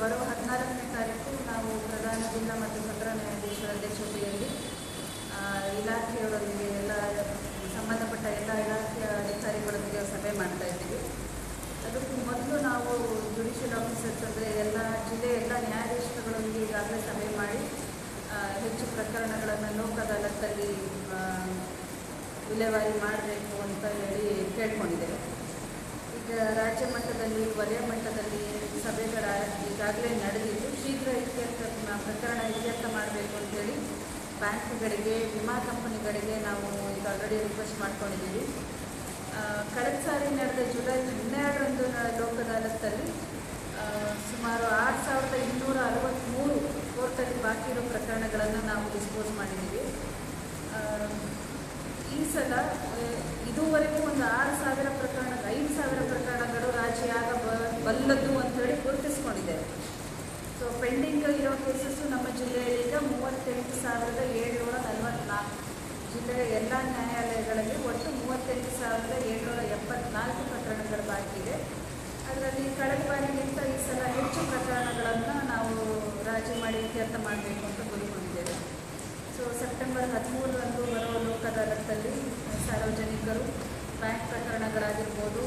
ಬರುವ ಹದಿನಾಲ್ಕನೇ ತಾರೀಕು ನಾವು ಪ್ರಧಾನ ಜಿಲ್ಲಾ ಮತ್ತು ಸತ್ರ ನ್ಯಾಯಾಧೀಶರ ಅಧ್ಯಕ್ಷತೆಯಲ್ಲಿ ಆ, ಇಲಾಖೆಯವರೊಂದಿಗೆ ಎಲ್ಲ ಸಂಬಂಧಪಟ್ಟ ಎಲ್ಲ ಇಲಾಖೆಯ ಅಧಿಕಾರಿಗಳೊಂದಿಗೆ ಸಭೆ ಮಾಡ್ತಾ ಇದ್ದೀವಿ. ಅದಕ್ಕೂ ಮೊದಲು ನಾವು ಜುಡಿಷಿಯಲ್ ಆಫೀಸರ್ಸ್ ಅಂದರೆ ಎಲ್ಲ ಜಿಲ್ಲೆ ಎಲ್ಲ ನ್ಯಾಯಾಧೀಶರುಗಳೊಂದಿಗೆ ಈಗಾಗಲೇ ಸಭೆ ಮಾಡಿ ಹೆಚ್ಚು ಪ್ರಕರಣಗಳನ್ನು ಲೋಕ ಅದಾಲತ್ತಲ್ಲಿ ವಿಲೇವಾರಿ ಮಾಡಬೇಕು ಅಂತ ಹೇಳಿ ಕೇಳ್ಕೊಂಡಿದ್ದೇವೆ. ಈಗ ರಾಜ್ಯ ಮಟ್ಟದಲ್ಲಿ ವಲಯ ಮಟ್ಟದಲ್ಲಿ ಈಗಾಗಲೇ ನಡೆದಿದ್ದು, ಶೀಘ್ರ ಇತ್ಯರ್ಥ ಪ್ರಕರಣ ಇತ್ಯರ್ಥ ಮಾಡಬೇಕು ಅಂತೇಳಿ ಬ್ಯಾಂಕ್ಗಳಿಗೆ, ವಿಮಾ ಕಂಪನಿಗಳಿಗೆ ನಾವು ಈಗ ಆಲ್ರೆಡಿ ರಿಕ್ವೆಸ್ಟ್ ಮಾಡ್ಕೊಂಡಿದ್ದೀವಿ. ಕಳೆದ ಸಾರಿ ನಡೆದ ಜುಲೈ ಹನ್ನೆರಡರಂದು ನ- ಲೋಕ ಅದಾಲತ್ತಲ್ಲಿ ಸುಮಾರು ಆರು ಸಾವಿರದ ಇನ್ನೂರ ಅರವತ್ತ್ಮೂರು ಕೋರ್ಟಲ್ಲಿ ಬಾಕಿ ಇರೋ ಪ್ರಕರಣಗಳನ್ನು ನಾವು ಡಿಸ್ಪೋಸ್ ಮಾಡಿದ್ದೀವಿ. ಈ ಸಲ ಇದುವರೆಗೂ ಒಂದು ಆರು ಸಾವಿರ ಪ್ರಕರಣ, ಐದು ಸಾವಿರ ಪ್ರಕರಣಗಳು ರಾಜಿ ಆಗಬಲ್ಲದು ಗುರುತಿಸ್ಕೊಂಡಿದ್ದೇವೆ ಸೊ ಪೆಂಡಿಂಗ್ ಇರೋ ಕೇಸಸ್ಸು ನಮ್ಮ ಜಿಲ್ಲೆಯಲ್ಲಿ ಈಗ ಮೂವತ್ತೆಂಟು ಸಾವಿರದ ಏಳ್ನೂರ ನಲವತ್ನಾಲ್ಕು. ಜಿಲ್ಲೆಯ ಎಲ್ಲ ನ್ಯಾಯಾಲಯಗಳಲ್ಲಿ ಒಟ್ಟು ಮೂವತ್ತೆಂಟು ಸಾವಿರದ ಏಳ್ನೂರ ಎಪ್ಪತ್ನಾಲ್ಕು ಪ್ರಕರಣಗಳು ಬಾಕಿ ಇದೆ. ಅದರಲ್ಲಿ ಕಳೆದ ಬಾರಿಗಿಂತ ಈ ಸಲ ಹೆಚ್ಚು ಪ್ರಕರಣಗಳನ್ನು ನಾವು ರಾಜಿ ಮಾಡಿ ಇತ್ಯರ್ಥ ಮಾಡಬೇಕು ಅಂತ ಗುರಿಕೊಂಡಿದ್ದೇವೆ. ಸೊ ಸೆಪ್ಟೆಂಬರ್ ಹದಿಮೂರರಂದು ಬರುವ ಲೋಕ ಅದಾಲತ್ತಲ್ಲಿ ಸಾರ್ವಜನಿಕರು ಬ್ಯಾಂಕ್ ಪ್ರಕರಣಗಳಾಗಿರ್ಬೋದು